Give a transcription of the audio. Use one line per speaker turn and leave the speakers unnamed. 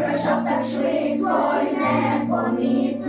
пройшов так швидко й непомітно,